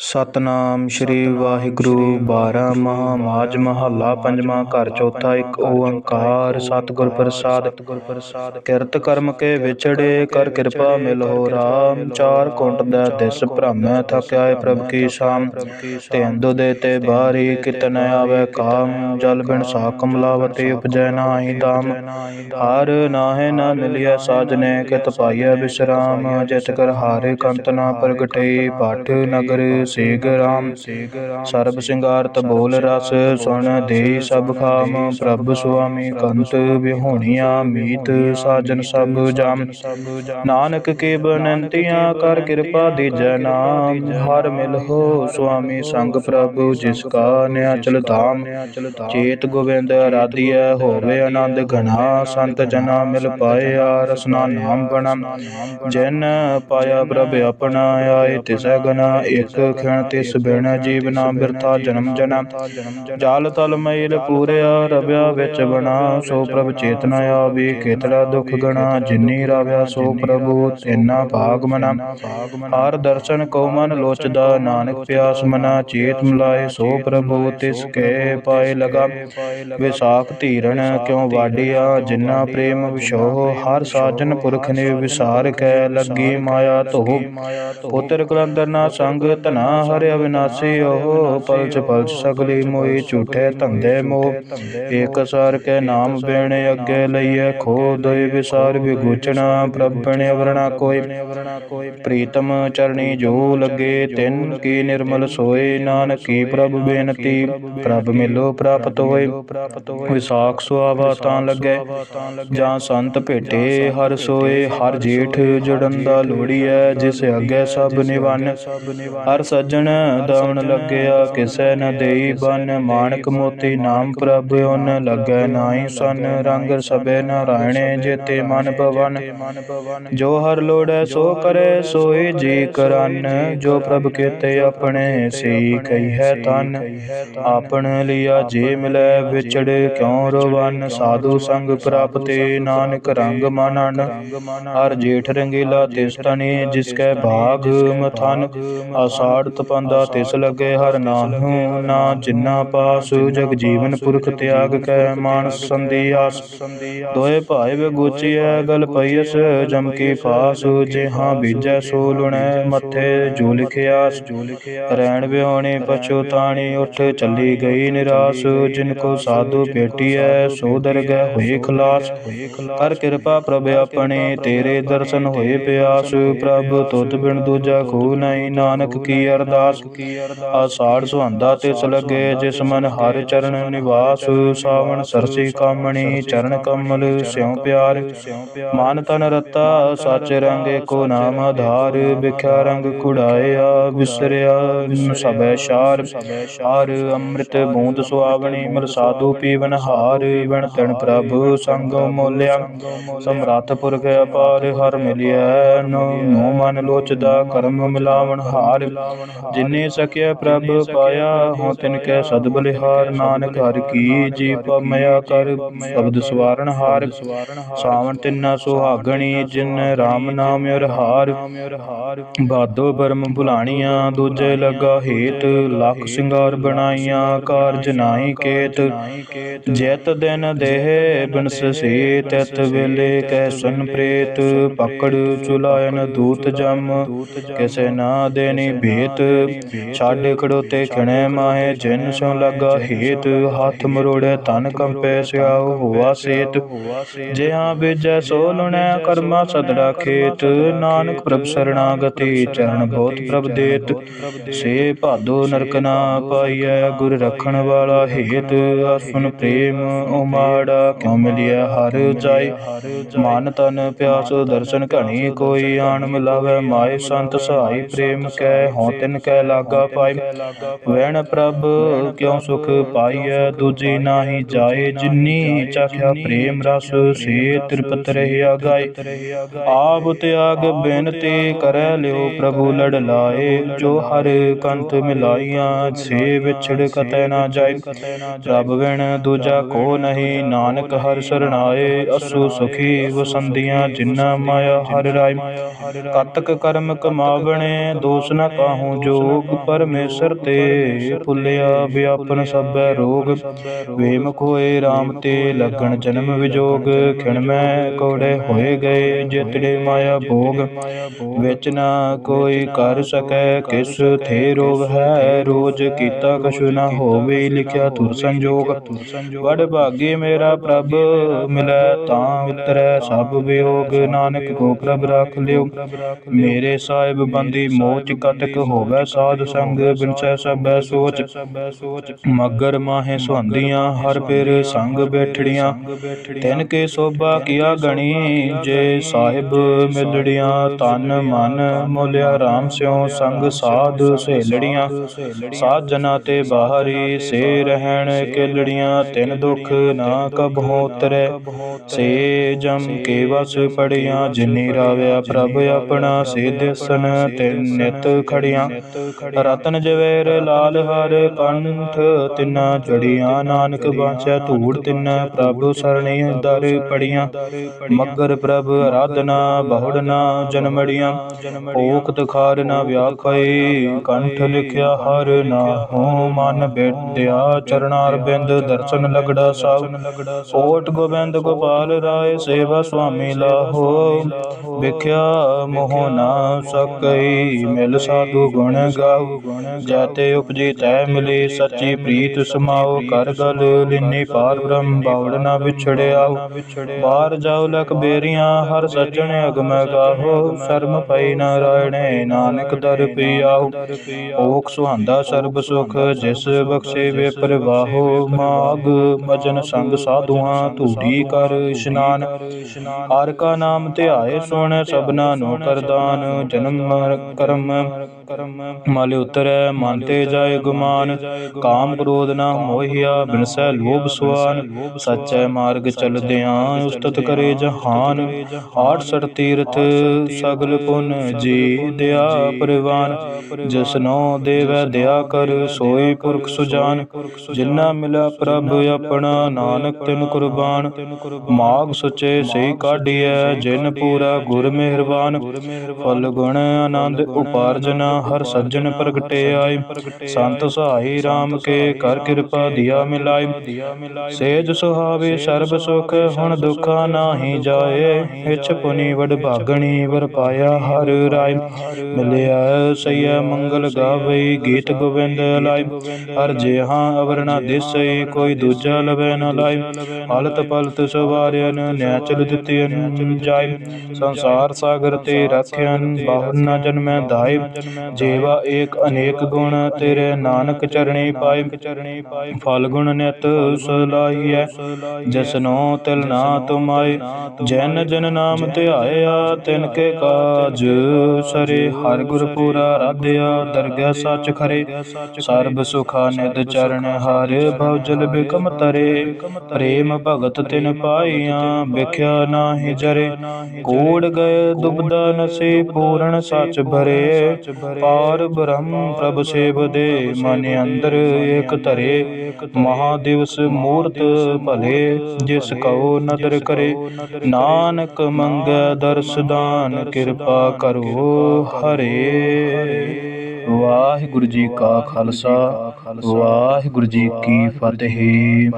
ਸਤਨਾਮ ਸ੍ਰੀ ਵਾਹਿਗੁਰੂ ਬਾਰ੍ਹਾਂ ਮਹਾ ਮਾਝ ਮਹੱਲਾ ਪੰਜਵਾਂ ਘਰ, ਚੌਥਾ ਇੱਕ, ਓੰਕਾਰ, ਸਤਿਗੁਰ ਪ੍ਰਸਾਦ। ਕਿਰਤ ਕਰਮ ਕੇ ਵਿਛੜੇ, ਕਰ ਕਿਰਪਾ ਮਿਲੋ, ਰਾਮ ਚਾਰ ਕੁੰਟ ਦਾ ਦਿਸ ਭ੍ਰਮੈ ਥਕਿਆਏ ਪ੍ਰਭ ਕੀ ਸ਼ਾਮ। ਤੇਂਦੁ ਦੇ ਤੇ ਬਾਰੀ ਕਿਤਨ ਆਵੇ ਕਾਮ, ਜਲ ਬਿਨ ਸਾ ਕਮਲਾਵਤੀ ਉਪਜੈ ਨਾਹੀ ਦਾਮ ਹਾਰ ਨਾਹੇ ਨਾ ਮਿਲਿਆ ਸਾਜਨੇ, ਕਿਤ ਪਾਈਐ ਵਿਸਰਾਮ ਜਿਤ ਕਰ ਹਾਰੇ ਕੰਤ ਨਾ ਪ੍ਰਗਟਈ ਪਾਠ ਨਗਰ ਸੇਗ ਰਾਮ, ਸਰਬ ਸਿੰਗਾਰਤ ਬੋਲ ਰਸ ਸੁਣ ਦੇ ਸਭ ਖਾਮ, ਪ੍ਰਭ ਸੁਆਮੀ ਕੰਤ ਵਿਹੋਣੀਆਂ ਮੀਤ ਸਾਜਨ ਸਭ ਜਾਮ। ਨਾਨਕ ਕੀ ਬਨੰਤੀਆਂ ਕਰ ਕਿਰਪਾ ਦੀਜੈ ਨਾਮ, ਹਰ ਮਿਲ ਹੋ ਸੁਆਮੀ ਸੰਗ ਪ੍ਰਭੂ, ਜਿਸ ਕਾ ਨਿਆਚਲ ਧਾਮ। ਚੇਤ ਗੋਬਿੰਦ ਆਰਾਧਿਐ, ਹੋਵੇ ਆਨੰਦ ਘਣਾ, ਸੰਤ ਜਨਾ ਮਿਲ ਪਾਇਆ, ਰਸਨਾ ਨਾਮ ਬਣਾ ਜਿਨ ਪਾਇਆ ਪ੍ਰਭ ਆਪਣਾ, ਆਏ ਤਿਸੈ ਗਨਾ, ਇਕ ਖਿਣ ਤਿਸ ਬਿਨ ਜੀਵ ਨਾ ਬਿਰਥਾ ਜਨਮ ਜਨਾ ਜਲ ਤਲ ਮੈਲ ਪੂਰਿਆ, ਰਵਿਆ ਵਿੱਚ ਬਣਾ, ਸੋ ਪ੍ਰਭ ਚੇਤਨਾ ਆਵੀ, ਕੇਤੜਾ ਦੁਖ ਗਣਾ, ਜਿਨੀ ਰਾਵਿਆ, ਸੋ ਪ੍ਰਭੂ ਤੇਨਾ ਭਾਗ ਮਨਾ। ਹਰ ਦਰਸ਼ਨ ਕੋ ਮਨ ਲੋਚਦਾ, ਨਾਨਕ ਪਿਆਸ ਮਨਾ, ਚੇਤ ਮਿਲਾਏ, ਸੋ ਪ੍ਰਭੂ ਤਿਸ ਕੇ ਪਾਏ ਲਗਾ। ਵਿਸਾਖ ਧੀਰਣ ਕਿਉ ਵਾਡਿਆ ਜਿਨਾ ਪ੍ਰੇਮ ਵਿਸ਼ੋਹ ਹਰ ਸਾਜਨ ਪੁਰਖ ਨੇ ਵਿਸਾਰ ਕੈ, ਲੱਗੀ ਮਾਇਆ ਧੋ। ਪੁੱਤਰ ਕਲੰਦਰ ਨਾ ਸੰਗ ਧਨਾ ਹਰਿ ਅਵਿਨਾਸੀ ਉਹ ਪਲਚ ਪਲਚ ਸਗਲੀ ਮੋਈ ਝੂਠੇ ਧੰਦੇ ਮੋਹ। ਏਕ ਸਰ ਕੇ ਨਾਮ ਬੇਣ ਅੱਗੇ ਲਈਐ ਖੋ ਦੋਇ ਵਿਸਾਰ ਵਿਗੂਚਣਾ ਪ੍ਰਭ ਬਣੇ ਵਰਣਾ ਕੋਈ। ਪ੍ਰੀਤਮ ਚਰਣੀ ਜੋ ਲੱਗੇ, ਤਿਨ ਕੀ ਨਿਰਮਲ ਸੋਏ। ਨਾਨਕ ਪ੍ਰਭ ਬੇਨਤੀ, ਪ੍ਰਭ ਮਿਲੋ ਪ੍ਰਾਪਤ ਹੋਏ। ਵਿਸਾਖ ਸੁਆਵਾ ਤਾਂ ਲੱਗੇ, ਜਾਂ ਸੰਤ ਭੇਟੇ ਹਰ ਸੋਏ। ਹਰ ਜੇਠ ਜੜਨ ਦਾ ਲੋੜੀ ਹੈ ਜਿਸ ਅੱਗੇ ਸਭ ਨਿਵਨ। ਹਰ ਸੱਜਣ ਦਾਵਣ ਲੱਗਿਆ, ਕਿਸੈ ਨ ਦੇਈ ਬਨ। ਮਾਨਕ ਮੋਤੀ ਨਾਮ ਪ੍ਰਭ ਉਨ ਲੱਗੈ ਨਾਹੀ ਸਨ। ਰੰਗ ਸਬੇ ਨਾਰਾਇਣੇ ਜੇਤੇ ਮਨ ਭਵਨ। ਜੋ ਹਰ ਲੋੜੈ ਸੋ ਕਰੇ, ਸੋਈ ਜੀ ਕਰਨ। ਜੋ ਪ੍ਰਭ ਕੀਤੇ ਆਪਣੇ ਸਈ ਕਈ ਤਨ। ਆਪਣ ਲਿਆ ਜੇ ਮਿਲੈ ਵਿਚੜ ਕਿਉ ਰੋਵਨ? ਸਾਧੂ ਸੰਗ ਪ੍ਰਾਪਤੇ ਨਾਨਕ ਰੰਗ ਮਾਨਨ। ਹਰ ਜੇਠ ਰੰਗੀਲਾ ਤਿਸ ਤਨੀ ਜਿਸ ਕੈ ਭਾਗ ਮਥਨ। ਆਸਾੜ ਤਪੰਦਾ ਤਿਸ ਲਗੇ ਹਰ ਨਾਨੂ ਨਾ ਜਿਨਾ ਪਾਸ ਜਗ ਜੀਵਨ ਪੁਰਖ ਤਿਆਗ ਕੈ, ਮਾਨਸ ਸੰਦੀ ਆਸ। ਦੋਏ ਭਾਇ ਵਿਗੂਚੀਐ ਗਲ ਪਈਸ ਜਮ ਕੀ ਪਾਸ ਜਿਹਾਂ ਬੀਜੈ ਸੋ ਲੁਣੈ, ਮੱਥੇ ਜੋ ਲਿਖਿਆਸ ਰੈਣ ਵਿਹੋਣੀ ਪਛੁਤਾਣੀ ਉੱਠ ਚੱਲੀ ਗਈ ਨਿਰਾਸ, ਜਿਨ ਕੋ ਸਾਧੂ ਭੇਟੀਐ, ਸੋ ਦਰਗਹਿ ਹੋਏ ਖਲਾਸ। ਕਰ ਕਿਰਪਾ ਪ੍ਰਭ ਆਪਣੇ, ਤੇਰੇ ਦਰਸ਼ਨ ਹੋਏ ਪਿਆਸ। ਪ੍ਰਭ ਤੁਧ ਬਿਨ ਦੂਜਾ ਕੋ ਨਹੀਂ, ਨਾਨਕ ਕੀ ਅਰਦਾਸ ਆਸਾੜ ਸੁਹੰਦਾ ਤਿਸ ਲਗੇ ਜਿਸ ਮਨ ਹਰ ਚਰਨ ਨਿਵਾਸ ਸਾਵਣ ਸਰਸੀ ਕਾਮਣੀ ਚਰਨ ਕਮਲ ਸਿਉ ਪਿਆਰ ਮਨ ਤਨ ਰਤਾ ਸਚ ਰੰਗੇ ਕੋ ਨਾਮ ਆਧਾਰ ਵਿਖਿਆ ਰੰਗ ਕੁੜਾਇਆ ਵਿਸਰਿਆ ਸਭੈ ਸ਼ਾਰ ਹਰ ਅੰਮ੍ਰਿਤ ਬੂੰਦ ਸੁਆਵਣੀ ਮਿਲ ਸਾਧੂ ਪੀਵਨ ਹਾਰ ਵਿਣ ਤਣ ਪ੍ਰਭ ਸੰਗ ਮੋਲਿਆ ਸਮਰੱਥ ਪੁਰਖ ਅਪਾਰ ਹਰ ਮਿਲਿਆ ਨੋ ਮਨ ਲੋਚਦਾ ਕਰਮ ਮਿਲਾਵਣ ਹਾਰ ਜਿਨੇ ਸਕਿਆ ਪ੍ਰਭ ਪਾਇਆ ਹੋ ਤਿਨ ਕੈ ਸਦ ਬਲਿਹਾਰ। ਨਾਨਕ ਹਰ ਕੀ ਜੀ ਪਮਇਆ ਕਰ ਸ਼ਬਦ ਸਵਾਰਨ ਹਾਰ। ਸਾਵਣ ਤਿੰਨਾ ਸੁਹਾਗਣੀ ਜਿਨ RAM ਨਾਮ ਰਹਾਰ ਬਾਦੋ ਬਰਮ ਭੁਲਾਣੀਆਂ ਦੂਜੇ ਲਗਾ ਹੇਤ ਲੱਖ ਸਿੰਗਾਰ ਬਣਾਈਆਂ ਕਾਰਜ ਨਾਹੀ ਕੇਤ। ਜੈਤ ਦਿਨ ਦੇਹ ਬਿਨਸ ਸੇ ਤਤ ਵੇਲੇ ਕੈਸਨ ਪ੍ਰੇਤ ਪਕੜ ਚੁਲਾਇਨ ਦੂਤ ਜਮ। ਕਿਸੇ ਨਾ ਦੇਣੀ ਭੇਤ ਛੱਡ ਖੜੋਤੇ ਖਿਣੇ ਮਾਹੇ, ਜਿਨ ਸੋ ਲਗਾ ਹੇਤ ਹੱਥ ਮਰੋੜੇ ਤਨ ਕੰਪੇ ਸਿਆਉ ਹੋਆ ਸੇਤ। ਜਿਹਾਂ ਬੀਜੈ ਸੋ ਲੁਣੈ ਕਰਮਾ ਸਦੜਾ ਖੇਤ, ਨਾਨਕ ਪ੍ਰਭ ਸਰਣਾਗਤੀ ਚਰਨ ਬਹੁਤ ਪ੍ਰਭ ਦੇਤ। ਸੇ ਭਾਦੋ ਨਰਕ ਨਾ ਪਾਈਐ, ਗੁਰ ਰਖਣ ਵਾਲਾ ਹੇਤ ਅਸਨ ਪ੍ਰੇਮ ਉਮਾੜਾ, ਕਿਉ ਮਿਲਿਆ ਹਰ ਜਾਈ? ਮਨ ਤਨ ਪਿਆਸ, ਦਰਸ਼ਨ ਘਣੀ ਕੋਈ ਆਣ ਮਿਲਾਵੇ ਮਾਏ ਸੰਤ ਸਹਾਈ ਪ੍ਰੇਮ ਕੈ, ਹਉ ਤਿਨ ਕੈ ਲਾਗਾ ਪਾਈ। ਵੈਣ ਪ੍ਰਭ, ਕਿਉ ਸੁਖ ਪਾਈਐ? ਦੂਜੀ ਨਾਹੀ ਜਾਏ, ਜਿਨੀ ਚਾਖਿਆ ਪ੍ਰੇਮ ਰਸ, ਸੇ ਤ੍ਰਿਪਤ ਰਹਿਆ ਗਾਏ। ਆਪ ਤਿਆਗ ਬੇਨਤੀ ਕਰੈ ਲਿਓ, ਪ੍ਰਭੂ ਲੜ ਲਾਏ। ਜੋ ਹਰ ਕੰਤ ਮਿਲਾਈਆਂ, ਸੇ ਵਿਛੜ ਕਤੈ ਨਾ ਜਾਏ। ਰੱਬ ਵਿਣ ਦੂਜਾ ਕੋ ਨਹੀਂ, ਨਾਨਕ ਹਰ ਸਰਣਾਏ। ਅਸੂ ਸੁਖੀ ਵਸੰਦੀਆਂ, ਜਿਨਾ ਮਾਇਆ ਹਰ ਰਾਏ। ਕਤਕ ਕਰਮ ਕਮਾਵਣੇ, ਦੋਸ ਨ ਕਾਹੂ। ਜੋਗ ਪਰਮੇਸ਼ਰ ਤੇ ਭੁੱਲਿਆ ਵਿਆਪਨ ਸਭੈ ਰੋਗ। ਵੇਮੁਖ ਹੋਏ RAM ਤੇ ਲੱਗਣ ਜਨਮ ਵਿਜੋਗ। ਖਿਣ ਮੈਂ ਕੋੜੇ ਹੋਏ ਗਏ ਜਿਤੜੇ ਮਾਇਆ ਭੋਗ। ਵਿੱਚ ਨਾ ਕੋਈ ਕਰ ਸਕੈ ਕਿਸ ਥੇ ਰੋਗ ਹੈ। ਰੋਜ ਕੀਤਾ ਕਛੁ ਨਾ ਹੋਵੇ ਲਿਖਿਆ ਤੁਰ ਸੰਜੋਗ। ਵਡ ਭਾਗੀ ਮੇਰਾ ਪ੍ਰਭ, ਮਿਲੈ ਤਾਂ ਉਤਰੈ ਸਭ ਵਿਯੋਗ। ਨਾਨਕ ਕੋ ਪ੍ਰਭ ਰੱਖ ਲਿਓ। ਮੇਰੇ ਸਾਹਿਬ ਬੰਦੀ ਮੋਚ ਕਤਕ ਹੋ ਹੋਵੇ ਸਾਧ ਸੰਗ ਬਿਨਸੈ ਸਭੈ ਸੋਚ। ਮਗਰ ਮਾਹੇ ਸੁਹੰਦੀਆਂ ਹਰ ਪੇਰ ਸੰਗ ਬੈਠੜੀਆਂ। ਤਿਨ ਕੇ ਸੋਭਾ ਕੀਆ ਗਣੀ, ਜੇ ਸਾਹਿਬ ਮਿਲੜੀਆਂ, ਤਨ ਮਨ ਮੋਲਿਆ RAM ਸਿਉ ਸੰਗ ਸਾਧ ਸਹੇਲੜੀਆਂ ਸਾਧ ਜਨਾ ਤੇ ਬਾਹਰੀ ਸੇ ਰਹਿਣ ਕੇਲੜੀਆਂ, ਤਿਨ ਦੁਖ ਨਾ ਕਬਹੁ ਉਤਰੈ ਸੇ ਜਮ ਕੇ ਵਸ ਪੜੀਆਂ, ਜਿਨੀ ਰਾਵਿਆ ਪ੍ਰਭ ਆਪਣਾ ਸੇ ਦੇਸਨ, ਤਿਨ ਨਿਤ ਖੜੀਆਂ। ਰਤਨ ਜਵੇਰ ਲਾਲ ਹਰ ਕੰਠ, ਤਿਨਾ ਜੜੀਆਂ ਨਾਨਕ ਬਾਚੈ ਧੂੜ ਤਿਨ, ਪ੍ਰਭ ਸਰਣੀ ਦਰ ਪੜੀਆਂ ਮਗਰ ਪ੍ਰਭ ਆਰਾਧਨਾ ਬਹੁੜਨਾ ਜਨਮੜੀਆਂ ਓਕਤ ਖਾਰ ਨਾ ਵਿਆਖਈ ਕੰਠ ਲਿਖਿਆ ਹਰ ਨਾ ਹੋ ਮਨ ਬੇਦਿਆ ਚਰਨਾਰ ਬਿੰਦ ਦਰਸ਼ਨ ਲਗੜਾ ਸਾਵ ਓਟ ਗੋਬਿੰਦ ਗੋਪਾਲ ਰਾਏ, ਸੇਵਾ ਸੁਆਮੀ ਲਾਹੋ। ਵਿਖਿਆ ਮੋਹ ਨਾ ਸਕਈ, ਮਿਲ ਸਾਧੂ ਗੁਣ ਗਾਉ ਜੈਤੇ ਉਪਜੀ ਤੈ ਮਿਲੀ, ਸੱਚੀ ਪ੍ਰੀਤ ਸਮਾਓ, ਕਰ ਗਲ ਲਿਨੀ ਪਾਰ ਬ੍ਰਹਮ, ਬਾਵੜ ਨਾ ਵਿਛੜਿਆ ਬਾਹਰ ਜਾਉ ਲਖ ਬੇਰੀਆਂ, ਹਰ ਸੱਜਣ ਅਗਮ ਗਾਹੋ। ਸ਼ਰਮ ਪਈ ਨਾਰਾਇਣੇ ਨਾਨਕ ਦਰ ਪੀਆਉ ਓਖ ਸੁਹਾੰਦਾ ਸਰਬ ਸੁਖ, ਜਿਸ ਬਖਸ਼ੇ ਵੇ ਪ੍ਰਵਾਹੋ। ਮਾਗ ਮਜਨ ਸੰਗ ਸਾਧੂਆਂ, ਧੂੜੀ ਕਰ ਇਸ਼ਨਾਨ। ਹਰ ਕਾ ਨਾਮ ਧਿਆਏ ਸੁਣ, ਸਭਨਾ ਨੂੰ ਕਰਦਾਨ ਜਨਮ ਮਰ- ਕਰਮ ਮਲ ਉਤਰੈ ਮਨ ਤੇ ਜਾਏ ਗੁਮਾਨ, ਕਾਮ ਕ੍ਰੋਧ ਨਾ ਮੋਹਿਆ ਬਿਨਸੈ ਲੋਭ ਸੁਆਨ, ਸਚੈ ਮਾਰਗ ਚਲਦਿਆਂ ਉਸਤਤ ਕਰੇ ਜਹਾਨ ਆਠ ਸਠ ਤੀਰਥ ਸਗਲ ਪੁਨ ਜੀ ਦਿਆ ਪਰਵਾਨ ਜਿਸਨੋ ਦੇਵੈ ਦਇਆ ਕਰ ਸੋਈ ਪੁਰਖ ਸੁਜਾਨ, ਜਿਨਾ ਮਿਲਿਆ ਪ੍ਰਭ ਆਪਣਾ ਨਾਨਕ ਤਿਨ ਕੁਰਬਾਨ, ਮਾਗ ਸੁਚੇ ਸਹੀ ਕਾਢੀਐ, ਜਿਨ ਪੂਰਾ ਗੁਰ ਮਿਹਰਬਾਨ, ਫਲ ਗੁਣ ਆਨੰਦ ਉਪਾਰਜਨਾ ਹਰ ਸੱਜਣ ਪ੍ਰਗਟੇ ਆਏ ਸੰਤ ਸਹਾਈ RAM ਕੇ ਕਰ ਕਿਰਪਾ ਦਿਆ ਮਿਲਾਈ ਸੇਜ ਸੁਹਾਵੇ, ਸਰਬ ਸੁਖ, ਹੁਣ ਦੁਖਾ ਨਾਹੀ ਜਾਏ। ਇਛ ਪੁਨੀ ਵਡ ਭਾਗਣੀ ਵਰ ਪਾਇਆ ਹਰ ਰਾਏ। ਮਿਲਿਆ ਸਈਆ ਮੰਗਲ ਗਾਵਈ, ਗੀਤ ਗੋਬਿੰਦ ਲਾਇ ਹਰ ਜਿਹਾਂ ਅਵਰਣਾ ਦਿਸਈ ਕੋਈ ਦੂਜਾ ਲਵੇ ਨ ਲਾਇ ਹਲਤ ਪਲਤ ਸਵਾਰਿਆਨ ਨੈਚਲ ਦਿੱਤੀਨ ਜਾਈ ਸੰਸਾਰ ਸਾਗਰ ਤੇ ਰੱਖਿਆਨ ਬਾਹਰ ਨ ਜਨਮੈ ਦਾਇ ਜੇਵਾ ਏਕ ਅਨੇਕ ਗੁਣ, ਤੇਰੇ ਨਾਨਕ ਚਰਣੀ ਪਾਈ ਫਲ ਗੁਣ ਨਿਤ ਸਲਾਈਐ, ਜਿਸਨੋ ਤਿਲ ਨਾ ਤੁਮਾਈ ਜਨ ਜਨ ਨਾਮ ਧਿਆਇਆ, ਤਿਨ ਕੇ ਕਾਜ ਸਰੇ। ਹਰ ਗੁਰ ਪੂਰਾ ਰਾਧਿਆ, ਦਰਗਹਿ ਸੱਚ ਖਰੇ। ਸਰਬ ਸੁਖਾ ਨਿਦ ਚਰਨ, ਹਰ ਭਉ ਜਲ ਬਿਕਮ ਤਰੇ। ਪ੍ਰੇਮ ਭਗਤ ਤਿਨ ਪਾਈਆਂ, ਵਿਖਿਆ ਨਾਹੀ ਜਰੇ। ਕੋੜ ਗਏ, ਦੁਬਦਾ ਨਸੇ, ਪੂਰਨ ਸੱਚ ਭਰੇ। ਪਾਰ ਬ੍ਰਹਮ ਪ੍ਰਭ ਸੇਵ ਦੇ, ਮਨ ਅੰਦਰ ਏਕ ਧਰੇ ਮਹਾ ਦਿਵਸ ਮੂਰਤ ਭਲੇ, ਜਿਸ ਕਉ ਨਦਰ ਕਰੇ, ਨਾਨਕ ਮੰਗੈ ਦਰਸਦਾਨ ਕਿਰਪਾ ਕਰੋ ਹਰੇ। ਵਾਹਿਗੁਰੂ ਜੀ ਕਾ ਖਾਲਸਾ, ਵਾਹਿਗੁਰੂ ਜੀ ਕੀ ਫਤਿਹ।